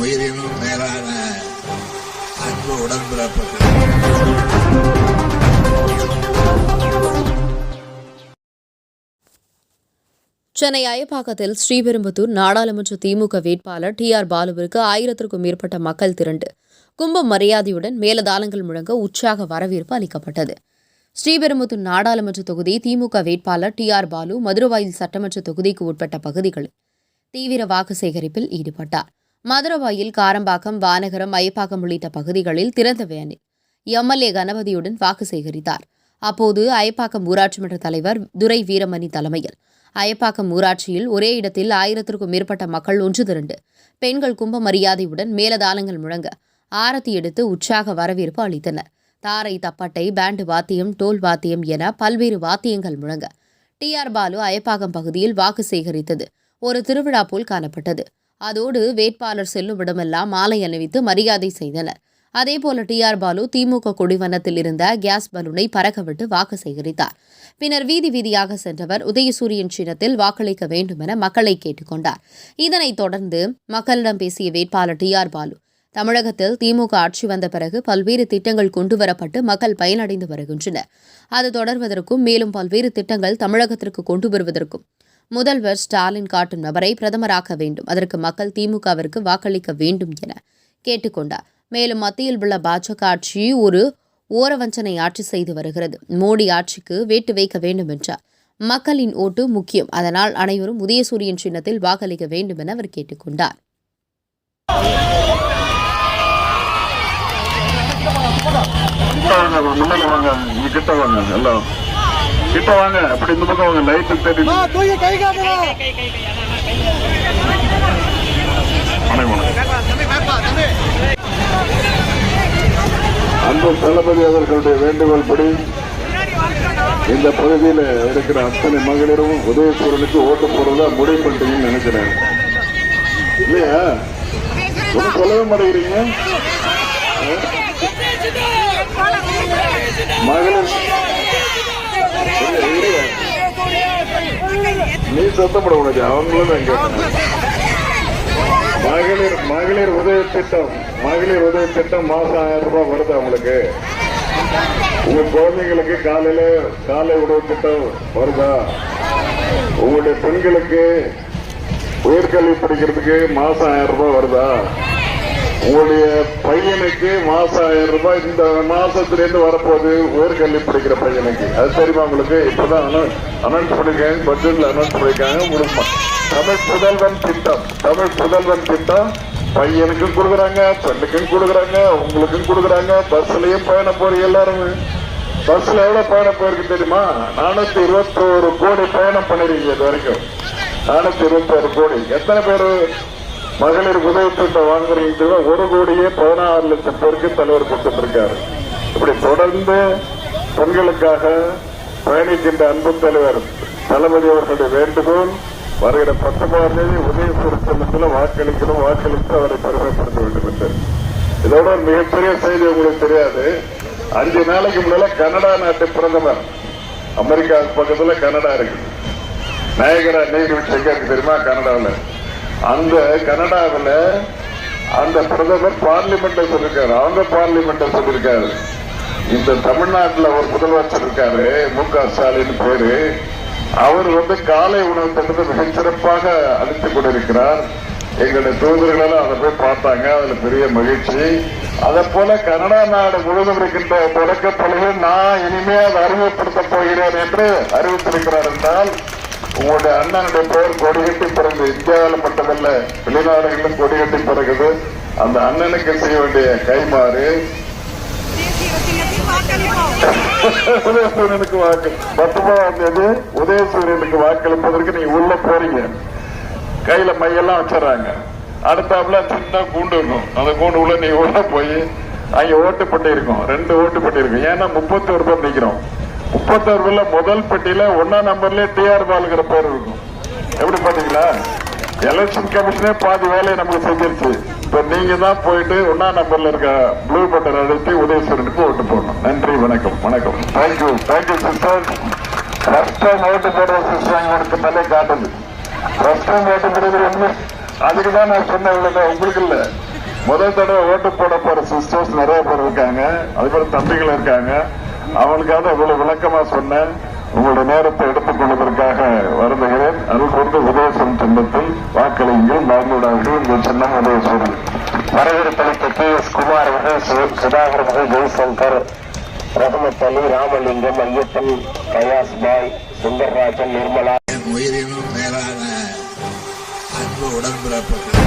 உயிரினும் மேலான அன்பு உடன்பிறப்புகள். சென்னை அயப்பாக்கத்தில் ஸ்ரீபெரும்புத்தூர் நாடாளுமன்ற திமுக வேட்பாளர் டி ஆர் பாலுவிற்கு ஆயிரத்திற்கும் மேற்பட்ட மக்கள் திரண்டு கும்ப மரியாதையுடன் மேலதாளங்கள் முழங்க உற்சாக வரவேற்பு அளிக்கப்பட்டது. ஸ்ரீபெரும்புத்தூர் நாடாளுமன்ற தொகுதி திமுக வேட்பாளர் டி ஆர் பாலு மதுரவாயில் சட்டமன்ற தொகுதிக்கு உட்பட்ட பகுதிகளில் தீவிர வாக்கு சேகரிப்பில் ஈடுபட்டார். மதுரவாயில் காரம்பாக்கம் வானகரம் அயப்பாக்கம் உள்ளிட்ட பகுதிகளில் திறந்த வேனில் எம்எல்ஏ கணபதியுடன் வாக்கு சேகரித்தார். அப்போது அயப்பாக்கம் ஊராட்சி மன்ற தலைவர் துரை வீரமணி தலைமையில். அயப்பாக்கம் ஊராட்சியில் ஒரே இடத்தில் ஆயிரத்திற்கும் மேற்பட்ட மக்கள் ஒன்று திரண்டு பெண்கள் கும்ப மரியாதையுடன் மேலதாளங்கள் முழங்க ஆரத்தி எடுத்து உற்சாக வரவேற்பு அளித்தனர். தாரை தப்பட்டை பேண்டு வாத்தியம் டோல் வாத்தியம் என பல்வேறு வாத்தியங்கள் முழங்க டி ஆர் பாலு அயப்பாக்கம் பகுதியில் வாக்கு சேகரித்தது. ஒரு திருவிழா போல் காணப்பட்டது. அதோடு வேட்பாளர் செல்லும் இடமெல்லாம் மாலை அணிவித்து மரியாதை செய்தனர். அதேபோல டி ஆர் பாலு திமுக கொடிவனத்தில் இருந்த கேஸ் பலூனை பறக்கவிட்டு வாக்கு சேகரித்தார். பின்னர் வீதி வீதியாக சென்றவர் உதயசூரியன் சின்னத்தில் வாக்களிக்க வேண்டும் என மக்களை கேட்டுக்கொண்டார். இதனைத் தொடர்ந்து மக்களிடம் பேசிய வேட்பாளர் டி ஆர் பாலு தமிழகத்தில் திமுக ஆட்சி வந்த பிறகு பல்வேறு திட்டங்கள் கொண்டுவரப்பட்டு மக்கள் பயனடைந்து வருகின்றனர். அது தொடர்வதற்கும் மேலும் பல்வேறு திட்டங்கள் தமிழகத்திற்கு கொண்டு வருவதற்கும் முதல்வர் ஸ்டாலின் காட்டும் நபரை பிரதமராக்க வேண்டும். அதற்கு மக்கள் திமுகவிற்கு வாக்களிக்க வேண்டும் என கேட்டுக்கொண்டார். மேலும் மத்தியில் உள்ள பாஜக ஆட்சி ஒரு ஓரவஞ்சனை ஆட்சி செய்து வருகிறது. மோடி ஆட்சிக்கு வேட்டு வைக்க வேண்டும் என்றார். மக்களின் ஓட்டு முக்கியம். அதனால் அனைவரும் உதயசூரியன் சின்னத்தில் வாக்களிக்க வேண்டும் என அவர் கேட்டுக்கொண்டார். கிட்ட வாங்க. எல்லாம் கிட்ட வாங்க அப்படி இந்த பக்கம் வாங்க லைட் கை காட்டுறா அன்பு தளபதி அவர்களுடைய வேண்டுகோள் படி இந்த பகுதியில் இருக்கிற அத்தனை மகளிரும் உதயசூரனுக்கு ஓட்டு போடுறதா முடிவு பண்ணிட்டீங்கன்னு நினைக்கிறேன் இல்லையா சொல்லவே மாட்டேங்கிறீங்க மகளிர்? நீ சத்தப்பட உனக்கு அவங்களும் தான் மகளிர் மகளிர் உதவி திட்டம் மகளிர் உதவி திட்டம் மாசம் ஆயிரம் ரூபாய் வருது அவங்களுக்கு. உங்க குழந்தைங்களுக்கு காலையில காலை உணவு திட்டம் வருதா? உங்களுடைய பெண்களுக்கு உயர்கல்வி படிக்கிறதுக்கு மாசம் ஆயிரம் ரூபாய் வருதா? உங்களுடைய பையனுக்கு மாசம் ஆயிரம் ரூபாய் இந்த மாசத்திலேருந்து வரப்போகுது உயர்கல்வி படிக்கிற பையனுக்கு. அது தெரியுமா உங்களுக்கு? இப்பதான் அனௌன்ஸ் பண்ணிருக்காங்க பட்ஜெட்ல அனௌன்ஸ் பண்ணிருக்காங்க உங்களுக்கு தமிழ் புதல்வன் திட்டம் தமிழ் புதல்வன் திட்டம் பையனுக்கும் கொடுக்குறாங்க பெண்ணுக்கும் கொடுக்குறாங்க உங்களுக்கும் கொடுக்குறாங்க பஸ்லயும் பயணம் போறீங்க எல்லாருமே. பஸ்ல எவ்வளவு பயணம் போயிருக்கு தெரியுமா? நானூத்தி இருபத்தோரு கோடி பயணம் பண்ணிருக்கீங்க இது வரைக்கும். நானூத்தி இருபத்தோரு கோடி. எத்தனை பேர்? மகளிர் உதவி வாங்குறீங்க ஒரு கோடியே பதினாறு லட்சம் பேருக்கு தலைவர் கொடுத்துட்டு இப்படி தொடர்ந்து பெண்களுக்காக பயணிக்கின்ற அன்பு தலைவர் தளபதி அவர்களுடைய வேண்டுகோள் வருகிற பத்தொன்பதாம் தேதி உதயசூர் சின்னத்தில் வாக்களிக்கணும் வாக்களித்து அவரை பெருமைப்படுத்த வேண்டும் என்று. இதோட மிகப்பெரிய செய்தி உங்களுக்கு தெரியாது. அஞ்சு நாளைக்கு முன்னால கனடா நாட்டு பிரதமர் அமெரிக்கா பக்கத்தில் கனடா இருக்கு நாயகரா நீர்வீழ்ச்சி எங்க இருக்கு தெரியுமா? கனடாவில். அந்த கனடாவில் அந்த பிரதமர் பார்லிமெண்ட்டை சொல்லியிருக்காரு அவங்க பார்லிமெண்ட்டை சொல்லியிருக்காரு இந்த தமிழ்நாட்டில் ஒரு முதலமைச்சர் இருக்காரு மு க ஸ்டாலின் பேரு. அவர் வந்து காலை உணவு திட்டத்தை மிகச் சிறப்பாக அளித்துக் கொண்டிருக்கிறார். எங்களுடைய தூதர்களெல்லாம் அதை போய் பார்த்தாங்க. அதுல பெரிய மகிழ்ச்சி. அதை போல கனடா நாடு முழுவதும் இருக்கின்ற தொடக்க பள்ளிகள் நான் இனிமே அதை அறிமுகப்படுத்த போகிறேன் என்று அறிவித்திருக்கிறார் என்றால் உங்களுடைய அண்ணனுடைய பெயர் கொடிகட்டி பிறகு இந்தியாவில் மட்டுமல்ல வெளிநாடுகளிலும் கொடிகட்டி பிறகுது. அந்த அண்ணனுக்கு செய்ய வேண்டிய கைமாறு உதயசூரியனுக்கு வாக்கு. பத்தொன்பதாம் தேதி உதயசூரியனுக்கு வாக்களிப்பதற்கு நீங்க உள்ள போறீங்க. கையில மையெல்லாம் வச்சிடறாங்க. அடுத்தாப்புல சின்ன கூண்டு இருக்கும். அந்த கூண்டு உள்ள நீ உள்ள போய் அங்க ஓட்டு பெட்டி இருக்கும். ரெண்டு ஓட்டு பெட்டி இருக்கும். ஏன்னா முப்பத்தோரு பேர் நிக்கிறோம். முப்பத்தோருல முதல் பெட்டியில ஒன்னா நம்பர்ல டிஆர் பாலுங்கிற பேர் இருக்கும். எப்படி பாத்தீங்களா? எலெக்ஷன் கமிஷனே பாதி வேலையை நமக்கு செஞ்சிருச்சு. இப்ப நீங்க தான் போயிட்டு ஒன்னா நம்பர்ல இருக்க ப்ளூ பட்டன் அழுத்தி உதயசூரனுக்கு ஓட்டு போடணும். நன்றி வணக்கம் வணக்கம். Thank you thank you sister first time ஓட்டு போடுற சிஸ்டர் உங்களுக்கு மேலே காட்டுது. ஃபர்ஸ்ட் டைம் ஓட்டு போடுறது ஒண்ணு அதுக்கு தான் நான் சொன்னேன் இவ்வளவு உங்களுக்கு இல்ல. முதல் தடவை ஓட்டு போட போற சிஸ்டர்ஸ் நிறைய பேர் இருக்காங்க. அதுக்கப்புறம் தம்பிகள் இருக்காங்க. அவனுக்காக இவ்வளவு விளக்கமா சொன்ன உங்களுடைய நேரத்தை எடுத்துக் கொள்வதற்காக வருந்துகிறேன். அருள் கொண்டு உதயசன் சின்னத்தில் வாக்களிங்கள் மாமூடாக உங்கள் சின்னம் உதயசூரன் வரவேற்பளித்த கே எஸ். குமார் அவர்கள் சுதாகர் அவர்கள் ஜெய்சங்கர் ரஹமத் ராமலிங்கம் ஐயப்பன் கயாஸ் பாய் சுந்தர்ராஜன் நிர்மலா. உயிரினும் மேலான அன்பு உடன்பிறப்புகள்